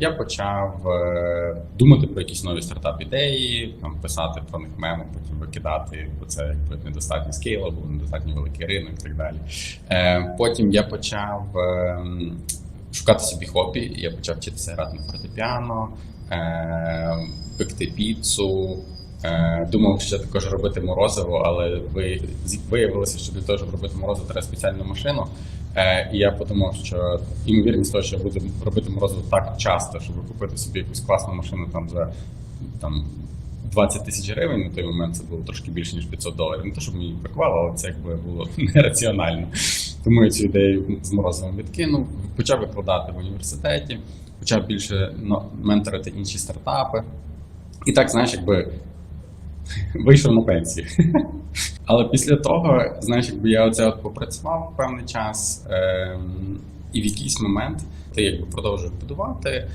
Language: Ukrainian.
Я почав е, думати про якісь нові стартап-ідеї, там писати про них меми, потім викидати, бо це якби недостатньо скейла, був недостатньо великий ринок і так далі. Е, потім я почав е, шукати собі хобі. Я почав вчитися грати на фортепіано, пекти піцу. Е, Думав, що також робити морозиво, але ви- виявилося, що для того, щоб робити морозиво, треба спеціальну машину. Е, І я подумав, що ймовірність того, що я буду робити морозиво так часто, щоб купити собі якусь класну машину там за там 20 тисяч гривень на той момент це було трошки більше ніж 500 доларів. Не те, щоб мені бракувало, але це якби було нераціонально. Тому я цю ідею з морозивом відкинув, почав викладати в університеті, почав більше ну, менторити інші стартапи. І так, знаєш, якби вийшов на пенсію. Але після того, знаєш, якби я оце от попрацював певний час, е і в якийсь момент ти якби продовжив будувати.